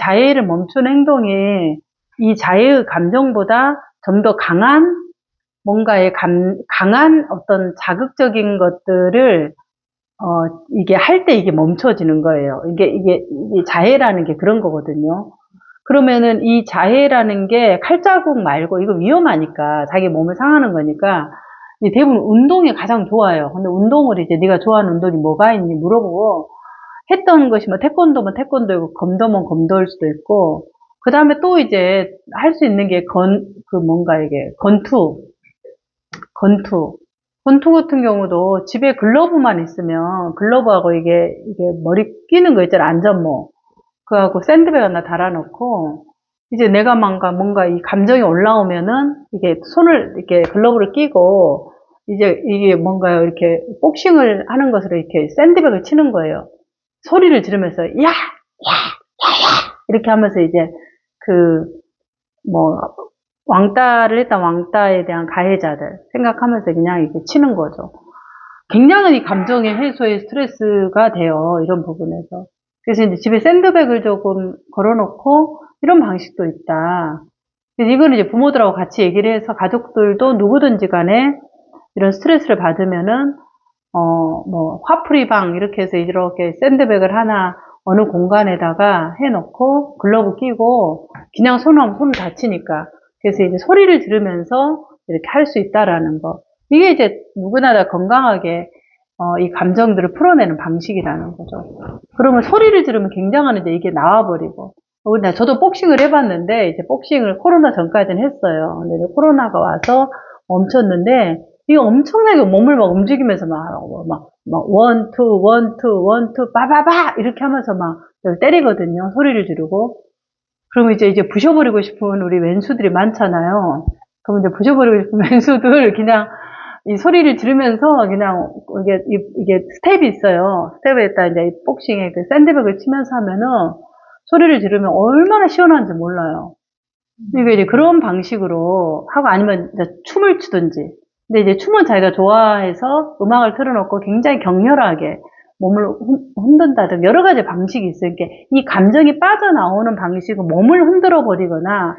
자해를 멈추는 행동이 이 자해의 감정보다 좀 더 강한 뭔가의 감, 강한 어떤 자극적인 것들을 어, 이게 할 때 이게 멈춰지는 거예요. 이게, 이게, 이게 자해라는 게 그런 거거든요. 그러면은 이 자해라는 게 칼자국 말고 이거 위험하니까 자기 몸을 상하는 거니까 대부분 운동이 가장 좋아요. 근데 운동을 이제 네가 좋아하는 운동이 뭐가 있니 물어보고 했던 것이 뭐 태권도면 태권도이고 검도면 검도일 수도 있고 그 다음에 또 이제 할 수 있는 게 건, 그 뭔가 이게 건투, 건투. 건투 같은 경우도 집에 글러브만 있으면 글러브하고 이게, 이게 머리 끼는 거 있잖아. 안전모. 그거하고 샌드백 하나 달아놓고 이제 내가 뭔가, 뭔가 이 감정이 올라오면은 이게 손을 이렇게 글러브를 끼고 이제 이게 뭔가 이렇게 복싱을 하는 것으로 이렇게 샌드백을 치는 거예요. 소리를 지르면서 야! 야! 야! 야! 이렇게 하면서 이제 그, 뭐, 왕따를 했던 왕따에 대한 가해자들 생각하면서 그냥 이렇게 치는 거죠. 굉장한 이 감정의 해소의 스트레스가 돼요. 이런 부분에서. 그래서 이제 집에 샌드백을 조금 걸어놓고 이런 방식도 있다. 그래서 이거는 이제 부모들하고 같이 얘기를 해서 가족들도 누구든지 간에 이런 스트레스를 받으면은, 어, 뭐, 화풀이방 이렇게 해서 이렇게 샌드백을 하나 어느 공간에다가 해놓고 글러브 끼고 그냥 손하면 손을 다치니까 그래서 이제 소리를 들으면서 이렇게 할 수 있다라는 거 이게 이제 누구나 다 건강하게 어, 이 감정들을 풀어내는 방식이라는 거죠. 그러면 소리를 들으면 굉장한 이제 이게 나와버리고 어, 저도 복싱을 해봤는데 이제 복싱을 코로나 전까지는 했어요. 근데 코로나가 와서 멈췄는데 이게 엄청나게 몸을 막 움직이면서 막, 막, 막, 원, 투, 원, 투, 원, 투, 빠바바! 이렇게 하면서 막 때리거든요. 소리를 지르고. 그러면 이제, 이제 부셔버리고 싶은 우리 왼수들이 많잖아요. 그러면 이제 부셔버리고 싶은 왼수들 그냥 이 소리를 지르면서 그냥 이게, 이게 스텝이 있어요. 스텝에다 이제 이 복싱에 그 샌드백을 치면서 하면은 소리를 지르면 얼마나 시원한지 몰라요. 이게 이제 그런 방식으로 하고 아니면 이제 춤을 추든지 근데 이제 춤은 자기가 좋아해서 음악을 틀어놓고 굉장히 격렬하게 몸을 흔든다든 여러 가지 방식이 있어요. 이게 이 감정이 빠져나오는 방식은 몸을 흔들어 버리거나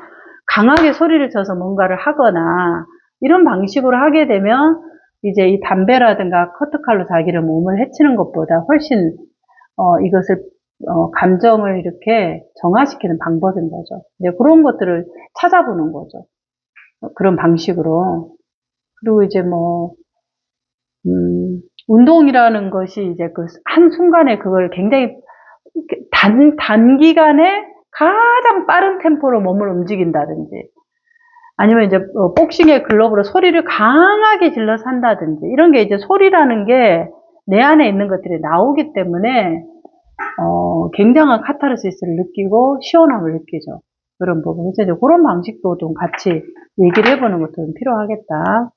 강하게 소리를 쳐서 뭔가를 하거나 이런 방식으로 하게 되면 이제 이 담배라든가 커트칼로 자기를 몸을 해치는 것보다 훨씬 어, 이것을 어, 감정을 이렇게 정화시키는 방법인 거죠. 이제 그런 것들을 찾아보는 거죠. 그런 방식으로. 그리고 이제 뭐, 음, 운동이라는 것이 이제 그 한순간에 그걸 굉장히 단, 단기간에 가장 빠른 템포로 몸을 움직인다든지, 아니면 이제 뭐 복싱의 글러브로 소리를 강하게 질러서 한다든지, 이런 게 이제 소리라는 게 내 안에 있는 것들이 나오기 때문에, 어, 굉장한 카타르시스를 느끼고 시원함을 느끼죠. 그런 부분. 그래서 이제 그런 방식도 좀 같이 얘기를 해보는 것도 좀 필요하겠다.